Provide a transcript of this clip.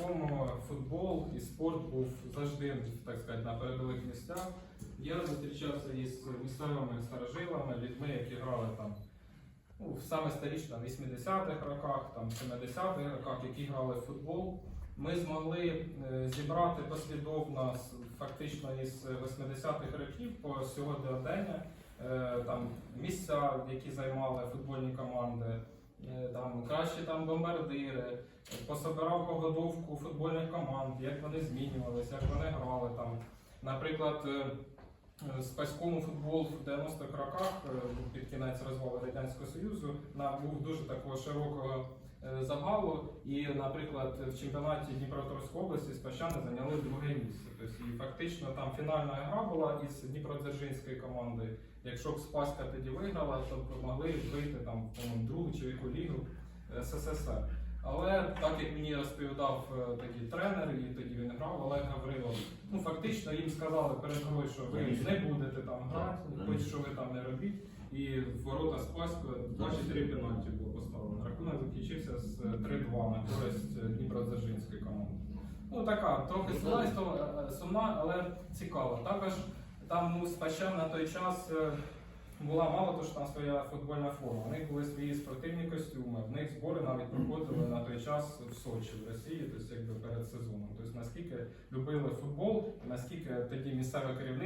Спаському футбол і спорт був завжди, так сказати, на передових місцях. Я зустрічався із місцевими старожилами, людьми, які грали там ну, в саме старіші там, 80-х роках, там, 70-х роках, які грали в футбол. Ми змогли е, зібрати послідовно фактично із 80-х років по сьогодення е, там місця, які займали футбольні команди, е, там кращі там бомбардири, пособирав погодовку футбольних команд, як вони змінювалися, як вони грали там. Наприклад, е, е, Спаському футбол в 90-х роках е, під кінець розвалу Радянського Союзу набув дуже такого широкого е, загалу. І, наприклад, в чемпіонаті Дніпропетровської області спащани зайняли друге місце. Тобто, і фактично там фінальна гра була із Дніпродзержинської команди. Якщо б Спаська тоді виграла, то могли вийти там по-моєму, другу чи яку лігу СССР. Але так як мені розповідав е, тоді тренер, і тоді він грав, Олег Гаврилов, ну фактично їм сказали перед грою, що ви не будете там грати, хоч що ви там не робіть. І в ворота Спаська 24 пенальті було поставлено. Рахунок закінчився з 3-2 на користь е, Дніпродзержинської команди. Ну така трохи сумна, е, сумна, але цікава. Також там ну, Спащан на той час е, була мало того, що там своя футбольна форма. Них були свої спортивні костюми, збори навіть проходили на той час в Сочі, в Росії, тобто якби перед сезоном. Тобто наскільки любили футбол, наскільки тоді місцеве керівництво.